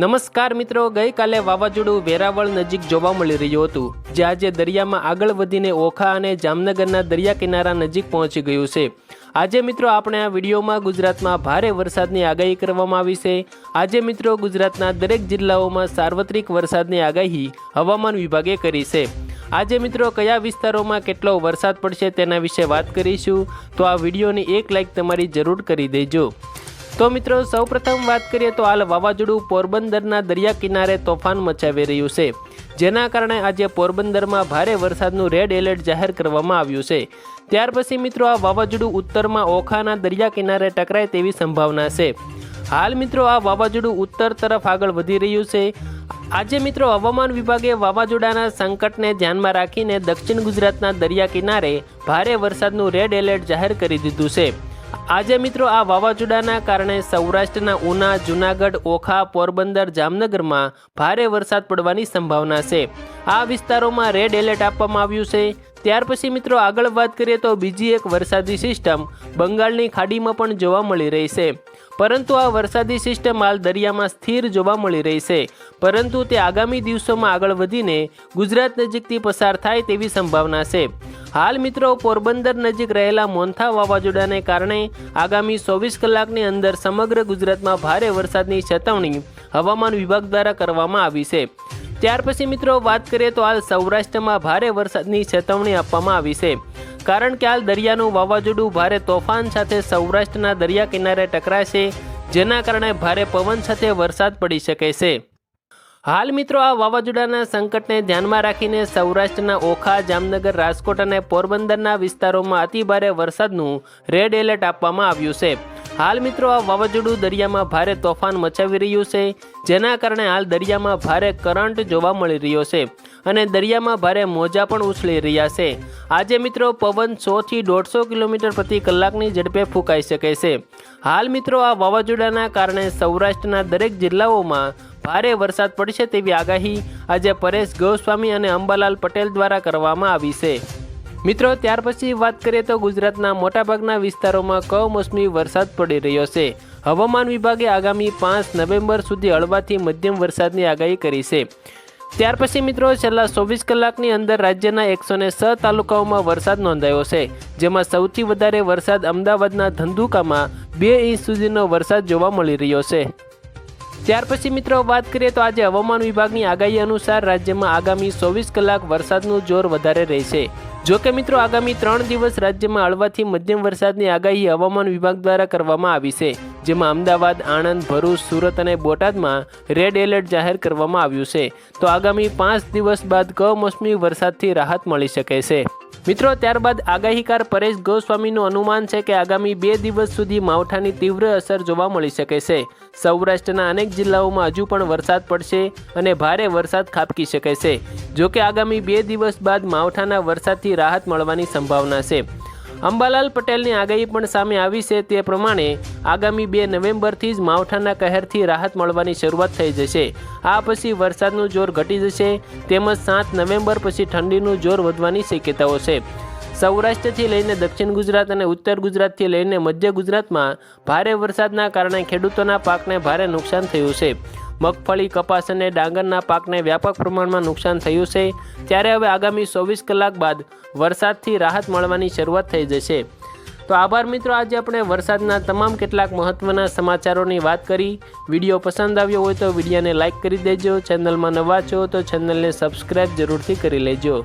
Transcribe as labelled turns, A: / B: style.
A: નમસ્કાર મિત્રો, ગઈકાલે વાવાઝોડું વેરાવળ નજીક જોવા મળી રહ્યું હતું, જે આજે દરિયામાં આગળ વધીને ઓખા અને જામનગરના દરિયા કિનારા નજીક પહોંચી ગયું છે. આજે મિત્રો, આપણે આ વિડીયોમાં ગુજરાતમાં ભારે વરસાદની આગાહી કરવામાં આવી છે. આજે મિત્રો, ગુજરાતના દરેક જિલ્લાઓમાં સાર્વત્રિક વરસાદની આગાહી હવામાન વિભાગે કરી છે. આજે મિત્રો, કયા વિસ્તારોમાં કેટલો વરસાદ પડશે તેના વિશે વાત કરીશું, તો આ વિડીયોની એક લાઇક તમારી જરૂર કરી દેજો. તો મિત્રો, સૌપ્રથમ વાત કરીએ તો હાલ વાવાઝોડું પોરબંદરના દરિયા કિનારે તોફાન મચાવી રહ્યું છે. જેના કારણે આજે પોરબંદરમાં ભારે વરસાદનું રેડ એલર્ટ જાહેર કરવામાં આવ્યું છે. ત્યાર પછી મિત્રો, આ વાવાઝોડું ઉત્તરમાં ઓખાના દરિયા કિનારે ટકરાય તેવી સંભાવના છે. હાલ મિત્રો, આ વાવાઝોડું ઉત્તર તરફ આગળ વધી રહ્યું છે. આજે મિત્રો, હવામાન વિભાગે વાવાઝોડાના સંકટને ધ્યાનમાં રાખીને દક્ષિણ ગુજરાતના દરિયા કિનારે ભારે વરસાદનું રેડ એલર્ટ જાહેર કરી દીધું છે. આજે મિત્રો આ વાવાઝોડાના કારણે સૌરાષ્ટ્રના ઉના, જુનાગઢ, ઓખા, પોરબંદર, જામનગરમાં ભારે વરસાદ પડવાની સંભાવના છે. આ વિસ્તારોમાં રેડ એલર્ટ આપવામાં આવ્યું છે. ત્યાર પછી મિત્રો આગળ વાત કરીએ તો બીજી એક વરસાદી સિસ્ટમ બંગાળની ખાડીમાં પણ જોવા મળી રહી છે. પરંતુ આ વરસાદી સિસ્ટમ હાલ દરિયામાં સ્થિર જોવા મળી રહી છે. પરંતુ તે આગામી દિવસોમાં આગળ વધીને ગુજરાત નજીકથી પસાર થાય તેવી સંભાવના છે. હાલ મિત્રો, પોરબંદર નજીક રહેલા મોન્થા વાવાઝોડાને કારણે આગામી ચોવીસ કલાકની અંદર સમગ્ર ગુજરાતમાં ભારે વરસાદની ચેતવણી હવામાન વિભાગ દ્વારા કરવામાં આવી છે. ત્યાર પછી મિત્રો, વાત કરીએ તો હાલ સૌરાષ્ટ્રમાં ભારે વરસાદની ચેતવણી આપવામાં આવી છે. કારણ કે હાલ દરિયાનું વાવાઝોડું ભારે તોફાન સાથે સૌરાષ્ટ્રના દરિયા કિનારે ટકરાશે જેના કારણે ભારે પવન સાથે વરસાદ પડી શકે છે. હાલ મિત્રો, આ વાવાઝોડાના સંકટને ધ્યાનમાં રાખીને સૌરાષ્ટ્રના ઓખા, જામનગર, રાજકોટ અને પોરબંદરના વિસ્તારોમાં અતિભારે વરસાદનું રેડ એલર્ટ આપવામાં આવ્યું છે. હાલ મિત્રો, આ વાવાઝોડું દરિયામાં ભારે તોફાન મચાવી રહ્યું છે, જેના કારણે હાલ દરિયામાં ભારે કરંટ જોવા મળી રહ્યો છે અને દરિયામાં ભારે મોજા પણ ઉછળી રહ્યા છે. આજે મિત્રો, પવન સોથી દોઢસો કિલોમીટર પ્રતિ કલાકની ઝડપે ફૂંકાઈ શકે છે. હાલ મિત્રો, આ વાવાઝોડાના કારણે સૌરાષ્ટ્રના દરેક જિલ્લાઓમાં ભારે વરસાદ પડશે તેવી આગાહી આજે પરેશ ગોસ્વામી અને અંબાલાલ પટેલ દ્વારા કરવામાં આવી છે. મિત્રો, ત્યાર પછી વાત કરીએ તો ગુજરાતના મોટાભાગના વિસ્તારોમાં કમોસમી વરસાદ પડી રહ્યો છે. હવામાન વિભાગે આગામી પાંચ નવેમ્બર સુધી હળવાથી મધ્યમ વરસાદની આગાહી કરી છે. ત્યાર પછી મિત્રો, છેલ્લા ચોવીસ કલાકની અંદર રાજ્યના એકસો ને છ તાલુકાઓમાં વરસાદ નોંધાયો છે, જેમાં સૌથી વધારે વરસાદ અમદાવાદના ધંધુકામાં બે ઇંચ સુધીનો વરસાદ જોવા મળી રહ્યો છે. ત્યાર પછી મિત્રો, વાત કરીએ તો આજે હવામાન વિભાગની આગાહી અનુસાર રાજ્યમાં આગામી ચોવીસ કલાક વરસાદનું જોર વધારે રહેશે. જો કે મિત્રો, આગામી ત્રણ દિવસ રાજ્યમાં હળવાથી મધ્યમ વરસાદની આગાહી હવામાન વિભાગ દ્વારા કરવામાં આવી છે, જેમાં અમદાવાદ, આણંદ, ભરૂચ, સુરત અને બોટાદમાં રેડ એલર્ટ જાહેર કરવામાં આવ્યું છે. તો આગામી પાંચ દિવસ બાદ કમોસમી વરસાદથી રાહત મળી શકે છે. મિત્રો, ત્યારબાદ આગાહીકાર પરેશ ગોસ્વામીનું અનુમાન છે કે આગામી બે દિવસ સુધી માવઠાની તીવ્ર અસર જોવા મળી શકે છે. સૌરાષ્ટ્રના અનેક જિલ્લાઓમાં હજુ પણ વરસાદ પડશે અને ભારે વરસાદ ખાબકી શકે છે. જોકે આગામી બે દિવસ બાદ માવઠાના વરસાદથી રાહત મળવાની સંભાવના છે. અંબાલાલ પટેલની આગાહી પણ સામે આવી છે તે પ્રમાણે આગામી બે નવેમ્બરથી જ માવઠાના કહેરથી રાહત મળવાની શરૂઆત થઈ જશે. આ પછી વરસાદનું જોર ઘટી જશે તેમજ સાત નવેમ્બર પછી ઠંડીનું જોર વધવાની શક્યતાઓ છે. સૌરાષ્ટ્રથી લઈને દક્ષિણ ગુજરાત અને ઉત્તર ગુજરાતથી લઈને મધ્ય ગુજરાતમાં ભારે વરસાદના કારણે ખેડૂતોના પાકને ભારે નુકસાન થયું છે. મગફળી કપાસ અને ડાંગરના પાકને વ્યાપક પ્રમાણમાં નુકસાન થયું છે, ત્યારે હવે આગામી ચોવીસ કલાક બાદ વરસાદથી રાહત મળવાની શરૂઆત થઈ જશે. તો આભાર મિત્રો, આજે આપણે વરસાદના તમામ કેટલાક મહત્ત્વના સમાચારોની વાત કરી. વીડિયો પસંદ આવ્યો હોય તો વિડીયોને લાઇક કરી દેજો, ચેનલમાં નવા છો તો ચેનલને સબસ્ક્રાઈબ જરૂરથી કરી લેજો.